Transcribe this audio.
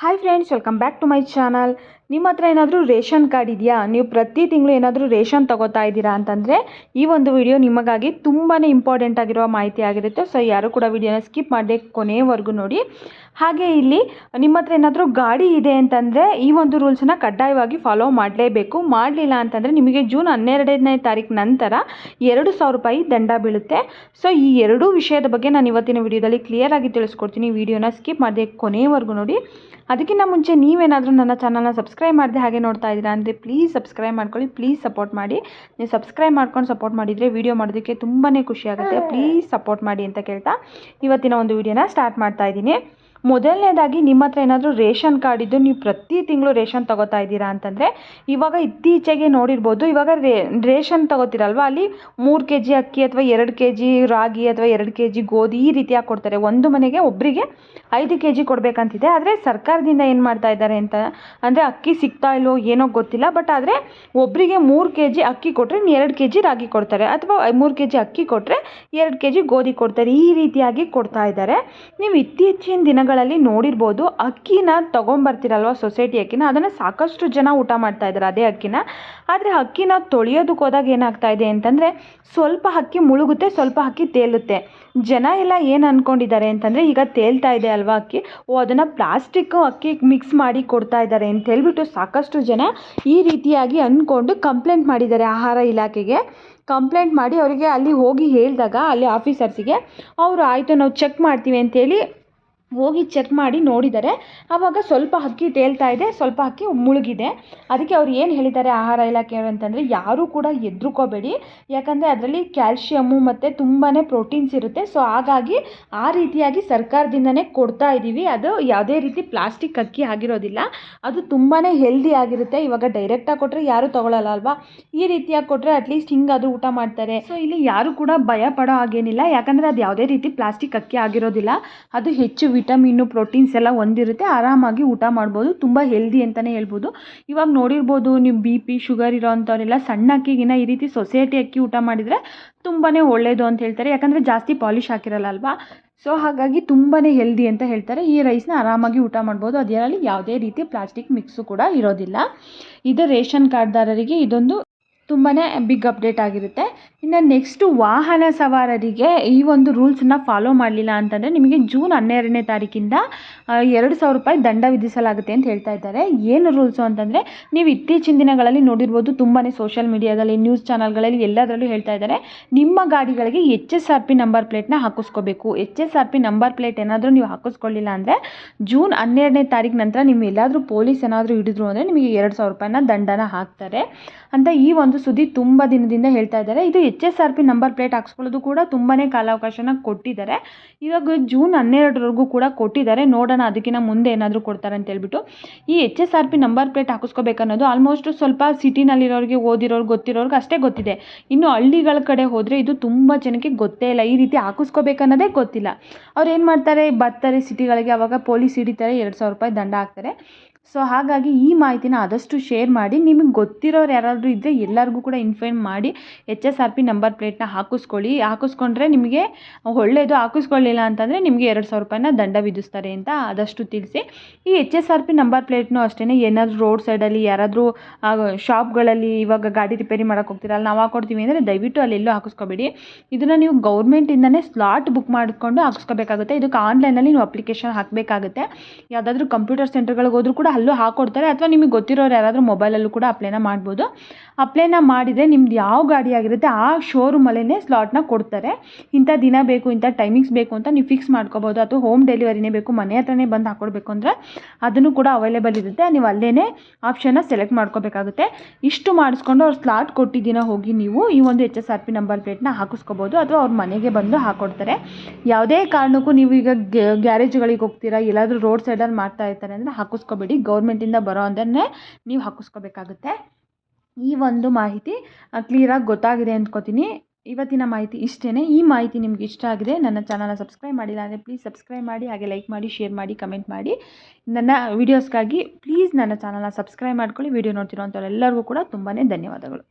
Hi friends welcome back to my channel ನಿಮ್ಮ ಹತ್ರ ಏನಾದರೂ ರೇಷನ್ ಕಾರ್ಡ್ ಇದೆಯಾ? ನೀವು ಪ್ರತಿ ತಿಂಗಳು ಏನಾದರೂ ರೇಷನ್ ತಗೋತಾ ಇದ್ದೀರಾ ಅಂತಂದರೆ ಈ ಒಂದು ವಿಡಿಯೋ ನಿಮಗಾಗಿ ತುಂಬಾ ಇಂಪಾರ್ಟೆಂಟ್ ಆಗಿರುವ ಮಾಹಿತಿ ಆಗಿರುತ್ತೆ. ಸೊ ಯಾರು ಕೂಡ ವಿಡಿಯೋನ ಸ್ಕಿಪ್ ಮಾಡದೆ ಕೊನೆಯವರೆಗೂ ನೋಡಿ. ಹಾಗೆ ಇಲ್ಲಿ ನಿಮ್ಮ ಹತ್ರ ಏನಾದರೂ ಗಾಡಿ ಇದೆ ಅಂತಂದರೆ ಈ ಒಂದು ರೂಲ್ಸನ್ನು ಕಡ್ಡಾಯವಾಗಿ ಫಾಲೋ ಮಾಡಲೇಬೇಕು. ಮಾಡಲಿಲ್ಲ ಅಂತಂದರೆ ನಿಮಗೆ ಜೂನ್ ಹನ್ನೆರಡನೇ ತಾರೀಕು ನಂತರ ಎರಡು ಸಾವಿರ ರೂಪಾಯಿ ದಂಡ ಬೀಳುತ್ತೆ. ಸೊ ಈ ಎರಡೂ ವಿಷಯದ ಬಗ್ಗೆ ನಾನು ಇವತ್ತಿನ ವಿಡಿಯೋದಲ್ಲಿ ಕ್ಲಿಯರಾಗಿ ತಿಳಿಸ್ಕೊಡ್ತೀನಿ. ವಿಡಿಯೋನ ಸ್ಕಿಪ್ ಮಾಡದೆ ಕೊನೆಯವರೆಗೂ ನೋಡಿ. ಅದಕ್ಕಿಂತ ಮುಂಚೆ ನೀವೇನಾದರೂ ನನ್ನ ಚಾನಲ್ನ ಸಬ್ಸ್ಕ್ರೈಬ್ ಮಾಡದೆ ಹಾಗೆ ನೋಡ್ತಾ ಇದ್ದೀರಾ ಅಂದರೆ ಪ್ಲೀಸ್ ಸಬ್ಸ್ಕ್ರೈಬ್ ಮಾಡ್ಕೊಳ್ಳಿ ಪ್ಲೀಸ್ ಸಪೋರ್ಟ್ ಮಾಡಿ. ನೀವು ಸಬ್ಸ್ಕ್ರೈಬ್ ಮಾಡ್ಕೊಂಡು ಸಪೋರ್ಟ್ ಮಾಡಿದರೆ ವಿಡಿಯೋ ಮಾಡೋದಕ್ಕೆ ತುಂಬಾ ಖುಷಿ ಆಗುತ್ತೆ. ಪ್ಲೀಸ್ ಸಪೋರ್ಟ್ ಮಾಡಿ ಅಂತ ಕೇಳ್ತಾ ಇವತ್ತಿನ ಒಂದು ವಿಡಿಯೋನ ಸ್ಟಾರ್ಟ್ ಮಾಡ್ತಾ ಇದ್ದೀನಿ. ಮೊದಲನೇದಾಗಿ ನಿಮ್ಮ ಹತ್ರ ಏನಾದರೂ ರೇಷನ್ ಕಾರ್ಡ್ ಇದ್ದು ನೀವು ಪ್ರತಿ ತಿಂಗಳು ರೇಷನ್ ತಗೋತಾ ಇದ್ದೀರಾ ಅಂತಂದರೆ, ಇವಾಗ ಇತ್ತೀಚೆಗೆ ನೋಡಿರ್ಬೋದು, ಇವಾಗ ರೇ, ರೇಷನ್ ತಗೋತೀರಲ್ವ? ಅಲ್ಲಿ ಮೂರು ಕೆ ಜಿ ಅಕ್ಕಿ ಅಥವಾ ಎರಡು ಕೆ ಜಿ ರಾಗಿ ಅಥವಾ ಎರಡು ಕೆ ಜಿ ಗೋಧಿ ಈ ರೀತಿಯಾಗಿ ಕೊಡ್ತಾರೆ. ಒಂದು ಮನೆಗೆ ಒಬ್ಬರಿಗೆ ಐದು ಕೆ ಜಿ ಕೊಡಬೇಕಂತಿದೆ. ಆದರೆ ಸರ್ಕಾರದಿಂದ ಏನು ಮಾಡ್ತಾ ಇದ್ದಾರೆ ಅಂತ ಅಂದರೆ ಅಕ್ಕಿ ಸಿಗ್ತಾ ಇಲ್ಲೋ ಏನೋ ಗೊತ್ತಿಲ್ಲ. ಬಟ್ ಆದರೆ ಒಬ್ಬರಿಗೆ ಮೂರು ಕೆ ಜಿ ಅಕ್ಕಿ ಕೊಟ್ಟರೆ ಎರಡು ಕೆ ಜಿ ರಾಗಿ ಕೊಡ್ತಾರೆ. ಅಥವಾ ಮೂರು ಕೆ ಜಿ ಅಕ್ಕಿ ಕೊಟ್ಟರೆ ಎರಡು ಕೆ ಜಿ ಗೋಧಿ ಕೊಡ್ತಾರೆ. ಈ ರೀತಿಯಾಗಿ ಕೊಡ್ತಾ ಇದ್ದಾರೆ. ನೀವು ಇತ್ತೀಚಿನ ದಿನಗಳಲ್ಲಿ ನೋಡಿರ್ಬೋದು, ಅಕ್ಕಿನ ತೊಗೊಂಬರ್ತೀರಲ್ವ ಸೊಸೈಟಿ ಅಕ್ಕಿನ, ಅದನ್ನು ಸಾಕಷ್ಟು ಜನ ಊಟ ಮಾಡ್ತಾ ಇದ್ದಾರೆ ಅದೇ ಅಕ್ಕಿನ. ಆದರೆ ಅಕ್ಕಿನ ತೊಳೆಯೋದಕ್ಕೆ ಹೋದಾಗ ಏನಾಗ್ತಾ ಇದೆ ಅಂತಂದರೆ, ಸ್ವಲ್ಪ ಅಕ್ಕಿ ಮುಳುಗುತ್ತೆ, ಸ್ವಲ್ಪ ಅಕ್ಕಿ ತೇಲುತ್ತೆ. ಜನ ಎಲ್ಲ ಏನು ಅಂದ್ಕೊಂಡಿದ್ದಾರೆ ಅಂತಂದರೆ, ಈಗ ತೇಲ್ತಾ ಇದೆ ಅಲ್ವಾ ಅಕ್ಕಿ? ಓ, ಅದನ್ನು ಪ್ಲಾಸ್ಟಿಕ್ ಅಕ್ಕಿ ಮಿಕ್ಸ್ ಮಾಡಿ ಕೊಡ್ತಾ ಇದ್ದಾರೆ ಅಂತ ಹೇಳ್ಬಿಟ್ಟು ಸಾಕಷ್ಟು ಜನ ಈ ರೀತಿಯಾಗಿ ಅಂದ್ಕೊಂಡು ಕಂಪ್ಲೇಂಟ್ ಮಾಡಿದ್ದಾರೆ ಆಹಾರ ಇಲಾಖೆಗೆ. ಕಂಪ್ಲೇಂಟ್ ಮಾಡಿ ಅವರಿಗೆ ಅಲ್ಲಿ ಹೋಗಿ ಹೇಳಿದಾಗ, ಅಲ್ಲಿ ಆಫೀಸರ್ಸಿಗೆ ಅವರು ಆಯಿತು, ನಾವು ಚೆಕ್ ಮಾಡ್ತೀವಿ ಅಂತೇಳಿ ಹೋಗಿ ಚೆಕ್ ಮಾಡಿ ನೋಡಿದ್ದಾರೆ ಆವಾಗ ಸ್ವಲ್ಪ ಅಕ್ಕಿ ತೇಲ್ತಾ ಇದೆ, ಸ್ವಲ್ಪ ಅಕ್ಕಿ ಮುಳುಗಿದೆ. ಅದಕ್ಕೆ ಅವ್ರು ಏನು ಹೇಳಿದ್ದಾರೆ ಆಹಾರ ಇಲಾಖೆಯವರು ಅಂತಂದರೆ ಯಾರೂ ಕೂಡ ಹೆದ್ರುಕೋಬೇಡಿ. ಯಾಕಂದರೆ ಅದರಲ್ಲಿ ಕ್ಯಾಲ್ಶಿಯಮ್ಮು ಮತ್ತು ತುಂಬಾ ಪ್ರೋಟೀನ್ಸ್ ಇರುತ್ತೆ. ಸೊ ಹಾಗಾಗಿ ಆ ರೀತಿಯಾಗಿ ಸರ್ಕಾರದಿಂದನೇ ಕೊಡ್ತಾ ಇದ್ದೀವಿ ಅದು ಯಾವುದೇ ರೀತಿ ಪ್ಲಾಸ್ಟಿಕ್ ಅಕ್ಕಿ ಆಗಿರೋದಿಲ್ಲ. ಅದು ತುಂಬಾ ಹೆಲ್ದಿ ಆಗಿರುತ್ತೆ. ಇವಾಗ ಡೈರೆಕ್ಟಾಗಿ ಕೊಟ್ಟರೆ ಯಾರೂ ತೊಗೊಳಲ್ಲ ಅಲ್ವಾ? ಈ ರೀತಿಯಾಗಿ ಕೊಟ್ಟರೆ ಅಟ್ಲೀಸ್ಟ್ ಹಿಂಗಾದರೂ ಊಟ ಮಾಡ್ತಾರೆ. ಸೊ ಇಲ್ಲಿ ಯಾರೂ ಕೂಡ ಭಯ ಪಡೋ ಹಾಗೇನಿಲ್ಲ. ಯಾಕಂದರೆ ಅದು ಯಾವುದೇ ರೀತಿ ಪ್ಲಾಸ್ಟಿಕ್ ಅಕ್ಕಿ ಆಗಿರೋದಿಲ್ಲ. ಅದು ಹೆಚ್ಚು ವಿಟಮಿನ್ನು, ಪ್ರೋಟೀನ್ಸ್ ಎಲ್ಲ ಹೊಂದಿರುತ್ತೆ ಆರಾಮಾಗಿ ಊಟ ಮಾಡ್ಬೋದು. ತುಂಬ ಹೆಲ್ದಿ ಅಂತಲೇ ಹೇಳ್ಬೋದು. ಇವಾಗ ನೋಡಿರ್ಬೋದು ನೀವು ಬಿ ಪಿ ಶುಗರ್ ಇರೋ ಅಂಥವರೆಲ್ಲ ಸಣ್ಣ ಅಕ್ಕಿಗಿನ ಈ ರೀತಿ ಸೊಸೈಟಿ ಅಕ್ಕಿ ಊಟ ಮಾಡಿದರೆ ತುಂಬಾ ಒಳ್ಳೆಯದು ಅಂತ ಹೇಳ್ತಾರೆ. ಯಾಕಂದರೆ ಜಾಸ್ತಿ ಪಾಲಿಶ್ ಹಾಕಿರಲ್ಲ ಅಲ್ವಾ ಸೊ ಹಾಗಾಗಿ ತುಂಬಾ ಹೆಲ್ದಿ ಅಂತ ಹೇಳ್ತಾರೆ. ಈ ರೈಸ್ನ ಆರಾಮಾಗಿ ಊಟ ಮಾಡ್ಬೋದು. ಅದರಲ್ಲಿ ಯಾವುದೇ ರೀತಿ ಪ್ಲಾಸ್ಟಿಕ್ ಮಿಕ್ಸು ಕೂಡ ಇರೋದಿಲ್ಲ. ಇದು ರೇಷನ್ ಕಾರ್ಡ್ದಾರರಿಗೆ ಇದೊಂದು ತುಂಬಾ ಬಿಗ್ ಅಪ್ಡೇಟ್ ಆಗಿರುತ್ತೆ. ಇನ್ನು ನೆಕ್ಸ್ಟು ವಾಹನ ಸವಾರರಿಗೆ ಈ ಒಂದು ರೂಲ್ಸನ್ನ ಫಾಲೋ ಮಾಡಲಿಲ್ಲ ಅಂತಂದರೆ ನಿಮಗೆ ಜೂನ್ ಹನ್ನೆರಡನೇ ತಾರೀಕಿಂದ ಎರಡು ಸಾವಿರ ರೂಪಾಯಿ ದಂಡ ವಿಧಿಸಲಾಗುತ್ತೆ ಅಂತ ಹೇಳ್ತಾ ಇದ್ದಾರೆ. ಏನು ರೂಲ್ಸು ಅಂತಂದರೆ ನೀವು ಇತ್ತೀಚಿನ ದಿನಗಳಲ್ಲಿ ನೋಡಿರ್ಬೋದು ತುಂಬಾ ಸೋಷಿಯಲ್ ಮೀಡಿಯಾದಲ್ಲಿ ನ್ಯೂಸ್ ಚಾನಲ್ಗಳಲ್ಲಿ ಎಲ್ಲದರಲ್ಲೂ ಹೇಳ್ತಾ ಇದ್ದಾರೆ. ನಿಮ್ಮ ಗಾಡಿಗಳಿಗೆ H S R P number ಪ್ಲೇಟ್ನ ಹಾಕಿಸ್ಕೋಬೇಕು. H S R P number plate ಏನಾದರೂ ನೀವು ಹಾಕಿಸ್ಕೊಳ್ಳಿಲ್ಲ ಅಂದರೆ ಜೂನ್ ಹನ್ನೆರಡನೇ ತಾರೀಕು ನಂತರ ನಿಮ್ಮ ಎಲ್ಲಾದರೂ ಪೊಲೀಸ್ ಏನಾದರೂ ಹಿಡಿದ್ರು ಅಂದರೆ ನಿಮಗೆ ಎರಡು ಸಾವಿರ ರೂಪಾಯಿನ ದಂಡನ ಹಾಕ್ತಾರೆ. ಅಂತ ಈ ಒಂದು ಸುದ್ದಿ ತುಂಬ ದಿನದಿಂದ ಹೇಳ್ತಾ ಇದ್ದಾರೆ. ಇದು H S R P number plate ಹಾಕ್ಸ್ಕೊಳ್ಳೋದು ಕೂಡ ತುಂಬಾ ಕಾಲಾವಕಾಶನ ಕೊಟ್ಟಿದ್ದಾರೆ. ಇವಾಗ ಜೂನ್ ಹನ್ನೆರಡರವರೆಗೂ ಕೂಡ ಕೊಟ್ಟಿದ್ದಾರೆ. ನೋಡೋಣ ಅದಕ್ಕಿಂತ ಮುಂದೆ ಏನಾದರೂ ಕೊಡ್ತಾರೆ ಅಂತ ಹೇಳ್ಬಿಟ್ಟು. ಈ H S R P number plate ಹಾಕಿಸ್ಕೋಬೇಕನ್ನೋದು almost ಸ್ವಲ್ಪ ಸಿಟಿನಲ್ಲಿರೋರಿಗೆ ಓದಿರೋರು, ಗೊತ್ತಿರೋರ್ಗೆ ಅಷ್ಟೇ ಗೊತ್ತಿದೆ. ಇನ್ನು ಹಳ್ಳಿಗಳ ಕಡೆ ಹೋದರೆ ಇದು ತುಂಬ ಜನಕ್ಕೆ ಗೊತ್ತೇ ಇಲ್ಲ. ಈ ರೀತಿ ಹಾಕಿಸ್ಕೋಬೇಕನ್ನೋದೇ ಗೊತ್ತಿಲ್ಲ. ಅವ್ರು ಏನು ಮಾಡ್ತಾರೆ? ಬರ್ತಾರೆ ಸಿಟಿಗಳಿಗೆ ಅವಾಗ ಪೊಲೀಸ್ ಹಿಡಿತಾರೆ, ಎರಡು ಸಾವಿರ ರೂಪಾಯಿ ದಂಡ ಹಾಕ್ತಾರೆ. ಸೊ ಹಾಗಾಗಿ ಈ ಮಾಹಿತಿನ ಆದಷ್ಟು ಶೇರ್ ಮಾಡಿ, ನಿಮಗೆ ಗೊತ್ತಿರೋರು ಯಾರಾದರೂ ಇದ್ದರೆ ಎಲ್ಲರಿಗೂ ಕೂಡ ಇನ್ಫಾರ್ಮ್ ಮಾಡಿ H S R P number ಪ್ಲೇಟ್ನ ಹಾಕಿಸ್ಕೊಳ್ಳಿ. ಹಾಕಿಸ್ಕೊಂಡ್ರೆ ನಿಮಗೆ ಒಳ್ಳೆಯದು ಹಾಕಿಸ್ಕೊಳ್ಳಿಲ್ಲ ಅಂತಂದರೆ ನಿಮಗೆ ಎರಡು ಸಾವಿರ ರೂಪಾಯಿನ ದಂಡ ವಿಧಿಸ್ತಾರೆ ಅಂತ ಆದಷ್ಟು ತಿಳಿಸಿ. ಈ H S R P number ಪ್ಲೇಟ್ನೂ ಅಷ್ಟೇ ಏನಾದರೂ ರೋಡ್ ಸೈಡಲ್ಲಿ ಯಾರಾದರೂ ಶಾಪ್ಗಳಲ್ಲಿ ಇವಾಗ ಗಾಡಿ ರಿಪೇರಿ ಮಾಡೋಕೆ ಹೋಗ್ತೀರಲ್ಲ, ನಾವು ಹಾಕ್ಕೊಡ್ತೀವಿ ಅಂದರೆ ದಯವಿಟ್ಟು ಅಲ್ಲೆಲ್ಲೂ ಹಾಕಿಸ್ಕೋಬೇಡಿ. ಇದನ್ನು ನೀವು ಗೌರ್ಮೆಂಟಿಂದನೇ ಸ್ಲಾಟ್ ಬುಕ್ ಮಾಡಿಕೊಂಡು ಹಾಕಿಸ್ಕೋಬೇಕಾಗುತ್ತೆ. ಇದಕ್ಕೆ ಆನ್ಲೈನಲ್ಲಿ ನೀವು ಅಪ್ಲಿಕೇಶನ್ ಹಾಕಬೇಕಾಗುತ್ತೆ. ಯಾವುದಾದ್ರೂ ಕಂಪ್ಯೂಟರ್ ಸೆಂಟರ್ಗಳಿಗೆ ಹೋದ್ರೂ ಕೂಡ ಅಲ್ಲೂ ಹಾಕ್ಕೊಡ್ತಾರೆ ಅಥವಾ ನಿಮಗೆ ಗೊತ್ತಿರೋರು ಯಾರಾದರೂ ಮೊಬೈಲಲ್ಲೂ ಕೂಡ ಅಪ್ಲೈನ ಮಾಡ್ಬೋದು. ಅಪ್ಲೈನ ಮಾಡಿದರೆ ನಿಮ್ದು ಯಾವ ಗಾಡಿ ಆಗಿರುತ್ತೆ ಆ ಶೋರೂಮಲ್ಲೇ ಸ್ಲಾಟ್ನ ಕೊಡ್ತಾರೆ. ಇಂಥ ದಿನ ಬೇಕು, ಇಂಥ ಟೈಮಿಂಗ್ಸ್ ಬೇಕು ಅಂತ ನೀವು ಫಿಕ್ಸ್ ಮಾಡ್ಕೋಬೋದು. ಅಥವಾ ಹೋಮ್ ಡೆಲಿವರಿನೇ ಬೇಕು, ಮನೆ ಹತ್ರನೇ ಬಂದು ಹಾಕ್ಕೊಡ್ಬೇಕು ಅಂದರೆ ಅದನ್ನು ಕೂಡ ಅವೈಲೇಬಲ್ ಇರುತ್ತೆ. ನೀವು ಅಲ್ಲೇ ಆಪ್ಷನ್ನ ಸೆಲೆಕ್ಟ್ ಮಾಡ್ಕೋಬೇಕಾಗುತ್ತೆ. ಇಷ್ಟು ಮಾಡಿಸ್ಕೊಂಡು ಅವ್ರು ಸ್ಲಾಟ್ ಕೊಟ್ಟಿದ್ದೀನ ಹೋಗಿ ನೀವು ಈ ಒಂದು H S R P number ಪ್ಲೇಟ್ನ ಹಾಕಿಸ್ಕೋಬೋದು. ಅಥವಾ ಅವ್ರ ಮನೆಗೆ ಬಂದು ಹಾಕ್ಕೊಡ್ತಾರೆ ಯಾವುದೇ ಕಾರಣಕ್ಕೂ ನೀವು ಈಗ ಗ್ಯಾರೇಜ್ಗಳಿಗೆ ಹೋಗ್ತೀರಾ, ಎಲ್ಲಾದರೂ ರೋಡ್ ಸೈಡಲ್ಲಿ ಮಾಡ್ತಾ ಇರ್ತಾರೆ ಅಂದರೆ ಹಾಕಿಸ್ಕೋಬೇಡಿ. ಗೌರ್ಮೆಂಟಿಂದ ಬರೋ ಅಂದರೆ ನೀವು ಹಾಕಿಸ್ಕೋಬೇಕಾಗುತ್ತೆ. ಈ ಒಂದು ಮಾಹಿತಿ ಕ್ಲಿಯರಾಗಿ ಗೊತ್ತಾಗಿದೆ ಅಂದ್ಕೋತೀನಿ ಇವತ್ತಿನ ಮಾಹಿತಿ ಇಷ್ಟೇ ಈ ಮಾಹಿತಿ ನಿಮ್ಗೆ ಇಷ್ಟ ಆಗಿದೆ, ನನ್ನ ಚಾನಲ್ನ ಸಬ್ಸ್ಕ್ರೈಬ್ ಮಾಡಿಲ್ಲ ಅಂದರೆ ಪ್ಲೀಸ್ ಸಬ್ಸ್ಕ್ರೈಬ್ ಮಾಡಿ, ಹಾಗೆ ಲೈಕ್ ಮಾಡಿ ಶೇರ್ ಮಾಡಿ ಕಮೆಂಟ್ ಮಾಡಿ. ನನ್ನ ವೀಡಿಯೋಸ್ಗಾಗಿ ಪ್ಲೀಸ್ ನನ್ನ ಚಾನಲ್ನ ಸಬ್ಸ್ಕ್ರೈಬ್ ಮಾಡ್ಕೊಳ್ಳಿ. ವೀಡಿಯೋ ನೋಡ್ತಿರೋ ಅಂಥವ್ರೆಲ್ಲರಿಗೂ ಕೂಡ ತುಂಬಾ ಧನ್ಯವಾದಗಳು.